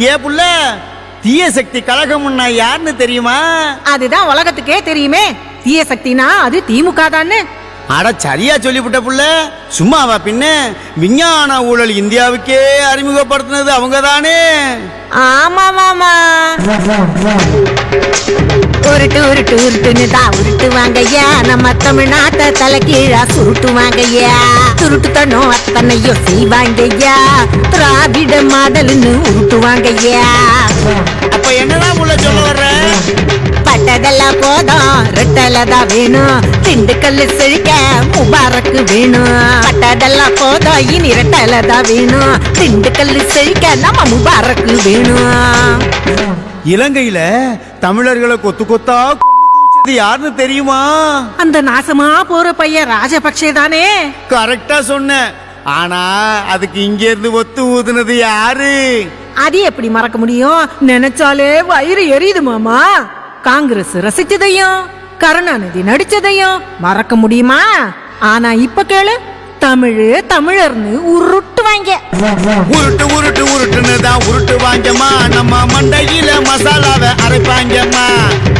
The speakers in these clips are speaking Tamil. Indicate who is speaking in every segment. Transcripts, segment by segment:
Speaker 1: ஏ புள்ள தீய சக்தி கழகம்னா யாருன்னு தெரியுமா?
Speaker 2: அதுதான் உலகத்துக்கே தெரியுமே. தீய சக்தினா அது திமுக தான்னு
Speaker 1: அட சரியா சொல்லிவிட்ட புள்ள சும்மாவா பின்ன? விஞ்ஞான ஊழல் இந்தியாவுக்கே அறிமுகப்படுத்தினது அவங்க தானே
Speaker 2: ஆமா மாமா உருட்டு உருட்டு உருட்டுன்னு தான் உருட்டுவாங்கய்யா. நம்ம தமிழ்நாட்டை தலை கீழா சுருட்டுவாங்கய்யா. சுருட்டுத்தனம் அத்தனையும் செய்வாங்கய்யா. திராவிட மாடல்னு உருட்டுவாங்கய்யா.
Speaker 1: அப்ப என்னதான் புள்ள சொல்ல வர்ற?
Speaker 2: பட்டதெல்லாம் போதும் ரெட்டல தான் வேணும். திண்டுக்கல் செழிக்க முபாரக்கு வேணும். பட்டதெல்லாம் போதும் இனி ரெட்டல தான் வேணும். திண்டுக்கல் செழிக்க நம்ம முபாரக்கு வேணும்.
Speaker 1: இலங்கையில தமிழர்களை கொத்து கொத்தா யாருன்னு தெரியுமா?
Speaker 2: அந்த நாசமா போற பையன் ராஜபக்சே தானே?
Speaker 1: கரெக்டா சொன்ன. ஆனா அதுக்கு இங்க இருந்து ஒத்து ஊதுனது யாரு?
Speaker 2: அது எப்படி மறக்க முடியும்? நினைச்சாலே வயிறு எரியுது மாமா. காங்கிரஸ் ரசிச்சதையும் கருணாநிதி நடிச்சதையும் மறக்க முடியுமா? ஆனா இப்ப கேளு. தமிழ் தமிழர்னு உருட்டுவாங்க.
Speaker 1: உருட்டு உருட்டு உருட்டுன்னு தான் உருட்டு வாங்கம்மா நம்ம மண்டையில மசாலாவை அரைப்பாங்கம்மா.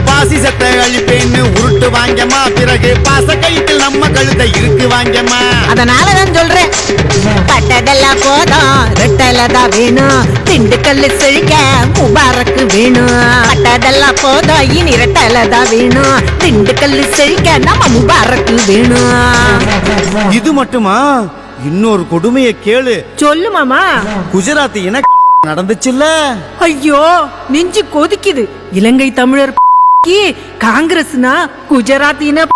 Speaker 1: பாசிசத்தை அழிப்பேன்னு உருட்டு வாங்கம்மா பிறகு பாச கைத்தில் நம்ம கழுத்தை இருக்கு வாங்கம்மா
Speaker 2: அதனால நான் சொல்றேன். பட்டதெல்லாம் போதும் ரெட்டல தான் வேணும் திண்டுக்கல் செழிக்க முபாரக்கு வேணும் பட்டதெல்லாம் போதும் இனி ரெட்டல தான் வேணும் திண்டுக்கல் செழிக்க நம்ம முபாரக்கு வேணும்
Speaker 1: இது மட்டுமா? இன்னொரு கொடுமையை கேளு.
Speaker 2: சொல்லு மாமா.
Speaker 1: குஜராத் இன நடந்துச்சுல்ல?
Speaker 2: ஐயோ நெஞ்சு கொதிக்குது. இலங்கை தமிழர் காங்கிரஸ்னா குஜராத் இன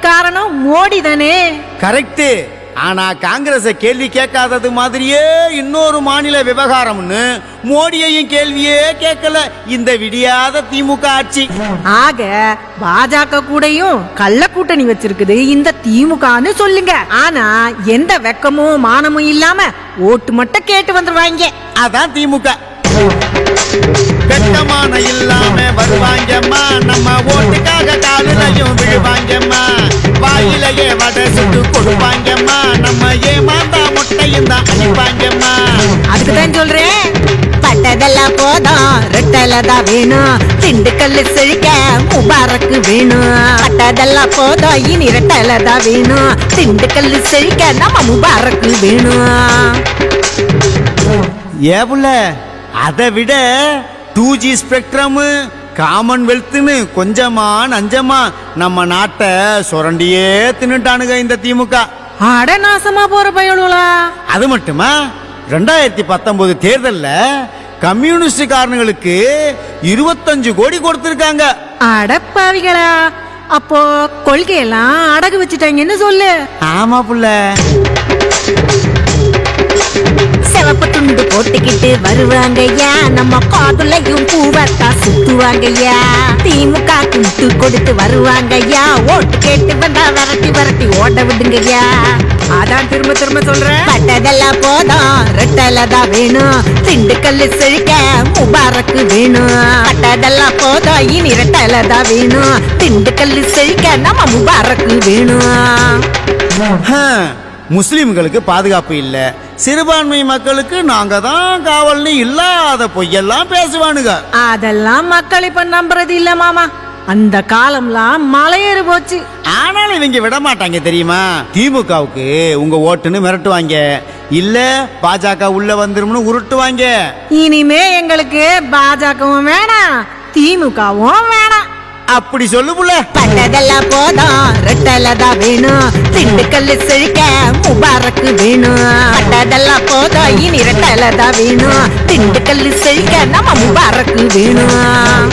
Speaker 2: காரணம் மோடி தானே
Speaker 1: கரெக்ட் ஆனா காங்கிரஸ கேள்வி கேட்காதது மாதிரியே இன்னொரு மாநில விவகாரம்னு மோடியையும் கேள்வியே கேட்கல. இந்த விடியாத திமுக ஆட்சி.
Speaker 2: ஆக பாஜக கூடயும் கள்ள கூட்டணி வச்சிருக்குது இந்த திமுகன்னு சொல்லுங்க. ஆனா எந்த வெக்கமும் மானமும் இல்லாம ஓட்டு மட்டும் கேட்டு வந்துருவாங்க.
Speaker 1: அதான் திமுக. வெட்டமான இல்லாம வருவாங்கம்மா. நம்ம ஓட்டுக்காக காலிலையும் விழுவாங்கம்மா. வாயிலையே வடை சுட்டு கொடுப்பாங்கம்மா. நம்ம ஏமாந்தா முட்டையும் தான் அடிப்பாங்கம்மா.
Speaker 2: அதுக்கு தான் சொல்றேன். பட்டதெல்லாம் போதும். ரெட்டல தான் வேணும். திண்டுக்கல் செழிக்க முபாரக்கு வேணும். பட்டதெல்லாம் போதும். இனி ரெட்டல தான் வேணும். திண்டுக்கல் செழிக்க நம்ம முபாரக்கு வேணும்.
Speaker 1: ஏ புள்ள அதை விட டூ ஜி ஸ்பெக்ட்ரம் காமன்வெல்த்னு கொஞ்சமா நஞ்சமா நம்ம நாட்டை சுரண்டியே தின்னுட்டானுங்க இந்த திமுக.
Speaker 2: அட நாசமா போற பயலுலா
Speaker 1: அது மட்டுமா? ரெண்டாயிரத்தி பத்தொன்பது தேர்தல்ல கம்யூனிஸ்ட் காரனுங்களுக்கு இருபத்தஞ்சு கோடி கொடுத்திருக்காங்க.
Speaker 2: அடப்பாவிகளா அப்போ கொள்கையெல்லாம் அடகு வச்சுட்டாங்கன்னு சொல்லு.
Speaker 1: ஆமா புள்ள.
Speaker 2: துண்டு போட்டுக்கிட்டு வருவாங்கய்யா. நம்ம காதுலையும் பூவத்தா சுத்துவாங்கய்யா. திமுக குண்டு கொடுத்து வருவாங்கய்யா. ஓட்டு கேட்டு வந்தா விரட்டி விரட்டி ஓட விடுங்கய்யா. அதான் திரும்ப திரும்ப சொல்றேன் பட்டதெல்லாம் போதும். ரெட்டல தான் வேணும். திண்டுக்கல் செழிக்க முபாரக்கு வேணும். பட்டதெல்லாம் போதும். இனி ரெட்டல தான் வேணும். திண்டுக்கல் செழிக்க நம்ம முபாரக்கு வேணும்.
Speaker 1: ஹம், முஸ்லிம்களுக்கு பாதுகாப்பு இல்ல. சிறுபான்மை மக்களுக்கு நாங்க தான் காவல்னு இல்லாத பொய்யெல்லாம் பேசுவானுங்க.
Speaker 2: அதெல்லாம் மக்கள் இப்ப நம்புறது இல்ல மாமா. அந்த காலம்லாம் மலையேறி போச்சு.
Speaker 1: ஆனாலும் இவங்க விட மாட்டாங்க தெரியுமா? திமுகவுக்கு உங்க ஓட்டுன்னு மிரட்டுவாங்க. இல்ல பாஜக உள்ள வந்துரும்னு உருட்டுவாங்க.
Speaker 2: இனிமே எங்களுக்கு பாஜகவும் வேணாம் திமுகவும் வேணாம்.
Speaker 1: அப்படி சொல்லு புள்ள.
Speaker 2: பட்டதெல்லாம் போதும். ரெட்டல தான் வேணும். திண்டுக்கல் செழிக்க முபாரக்கு வேணும். பட்டதெல்லாம் போதும். இனி ரெட்டல தான் வேணும். திண்டுக்கல் செழிக்க நம்ம முபாரக்கு வேணும்.